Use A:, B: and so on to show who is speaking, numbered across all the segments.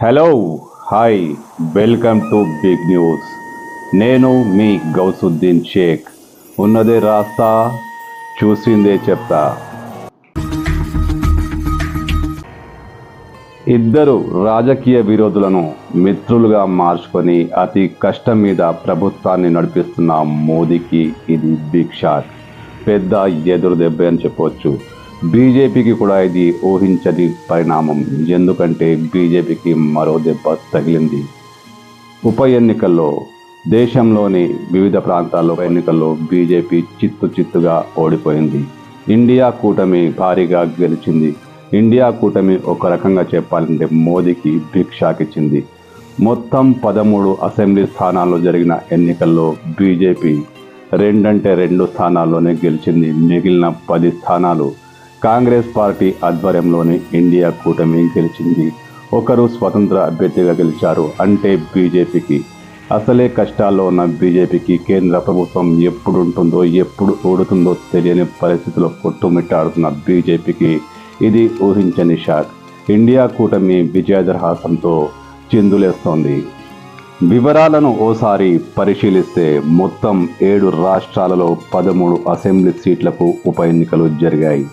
A: Hello hi welcome to big news నేను మీ గౌసుద్దీన్ షేక్. ఉన్నదే రాస్తా చూసిందే చెప్తా. ఇద్దరు రాజకీయ విరోధులను మిత్రులుగా మార్చుకొని అతి కష్టం మీద ప్రభుత్వాన్ని నడిపిస్తున్న మోదీకి ఇది బిగ్ షాట్. పెద్ద ఎదురు దెబ్బ అని చెప్పవచ్చు బీజేపీకి కూడా ఇది ఊహించని పరిణామం. ఎందుకంటే బీజేపీకి మరో దెబ్బ తగిలింది. ఉప ఎన్నికల్లో దేశంలోని వివిధ ప్రాంతాల్లో ఎన్నికల్లో బీజేపీ చిత్తు చిత్తుగా ఓడిపోయింది. ఇండియా కూటమి భారీగా గెలిచింది. ఇండియా కూటమి ఒక రకంగా చెప్పాలంటే మోదీకి భిక్షాకిచ్చింది. మొత్తం పదమూడు అసెంబ్లీ స్థానాల్లో జరిగిన ఎన్నికల్లో బీజేపీ రెండంటే రెండు స్థానాల్లోనే గెలిచింది. మిగిలిన పది స్థానాలు కాంగ్రెస్ పార్టీ ఆధ్వర్యంలోని ఇండియా కూటమి గెలిచింది. ఒకరు స్వతంత్ర అభ్యర్థిగా గెలిచారు. అంటే బీజేపీకి. అసలే కష్టాల్లో ఉన్న బీజేపీకి కేంద్ర ప్రభుత్వం ఎప్పుడు ఉంటుందో ఎప్పుడు ఓడుతుందో తెలియని పరిస్థితిలో కొట్టుమిట్టాడుతున్న బీజేపీకి. ఇది ఊహించని షాక్. ఇండియా కూటమి విజయదరహాసంతో చిందులేస్తోంది. వివరాలను ఓసారి పరిశీలిస్తే మొత్తం ఏడు రాష్ట్రాలలో పదమూడు అసెంబ్లీ సీట్లకు ఉప ఎన్నికలు జరిగాయి.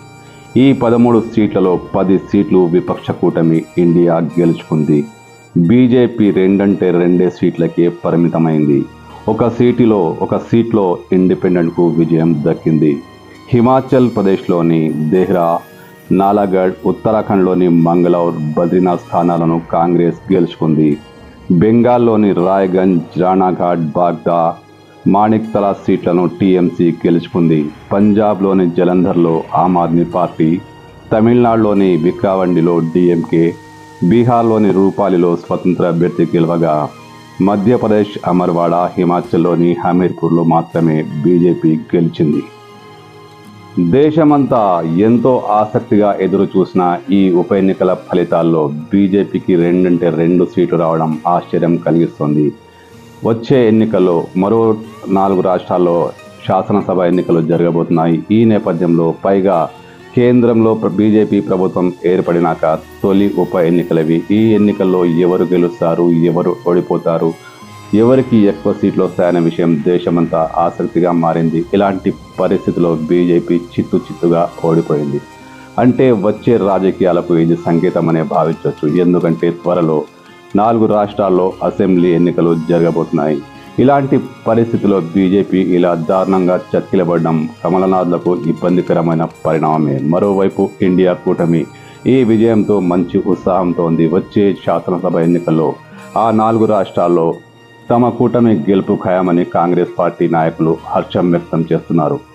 A: ఈ పదమూడు సీట్లలో పది సీట్లు విపక్ష కూటమి ఇండియా గెలుచుకుంది. బీజేపీ రెండంటే రెండే సీట్లకే పరిమితమైంది. ఒక సీటులో ఒక సీట్లో ఇండిపెండెంట్కు విజయం దక్కింది. హిమాచల్ ప్రదేశ్లోని దేహ్రా నాలాగఢ్ ఉత్తరాఖండ్లోని మంగళౌర్ బద్రీనాథ్ స్థానాలను కాంగ్రెస్ గెలుచుకుంది. బెంగాల్లోని రాయ్గంజ్ రాణాఘాట్ బాగ్దా మాణిక్ తలా సీట్లను టీఎంసీ గెలుచుకుంది. పంజాబ్లోని జలంధర్లో ఆమ్ ఆద్మీ పార్టీ తమిళనాడులోని విక్రావండిలో డిఎంకే బీహార్లోని రూపాలిలో స్వతంత్ర అభ్యర్థి గెలవగా మధ్యప్రదేశ్ అమర్వాడ హిమాచల్లోని హమీర్పూర్లో మాత్రమే బీజేపీ గెలిచింది. దేశమంతా ఎంతో ఆసక్తిగా ఎదురు చూసిన ఈ ఉప ఎన్నికల ఫలితాల్లో బీజేపీకి రెండంటే రెండు సీట్లు రావడం ఆశ్చర్యం కలిగిస్తోంది. వచ్చే ఎన్నికల్లో మరో నాలుగు రాష్ట్రాల్లో శాసనసభ ఎన్నికలు జరగబోతున్నాయి. ఈ నేపథ్యంలో పైగా కేంద్రంలో ప్ర- బీజేపీ ప్రభుత్వం ఏర్పడినాక తొలి ఉప ఎన్నికలవి. ఈ ఎన్నికల్లో ఎవరు గెలుస్తారు ఎవరు ఓడిపోతారు ఎవరికి ఎక్కువ సీట్లు వస్తాయనే విషయం దేశమంతా ఆసక్తిగా మారింది. ఇలాంటి పరిస్థితిలో బీజేపీ చిత్తు చిత్తుగా ఓడిపోయింది. అంటే వచ్చే రాజకీయాలకు ఇది సంకేతం అనే భావించవచ్చు ఎందుకంటే త్వరలో నాలుగు రాష్ట్రాల్లో అసెంబ్లీ ఎన్నికలు జరగబోతున్నాయి. ఇలాంటి పరిస్థితిలో బీజేపీ ఇలా దారుణంగా చతికిలబడడం కమలనాథ్లకు ఇబ్బందికరమైన పరిణామమే. మరోవైపు ఇండియా కూటమి ఈ విజయంతో మంచి ఉత్సాహంతో ఉంది. వచ్చే శాసనసభ ఎన్నికల్లో ఆ నాలుగు రాష్ట్రాల్లో తమ కూటమి గెలుపు ఖాయమని కాంగ్రెస్ పార్టీ నాయకులు హర్షం వ్యక్తం చేస్తున్నారు.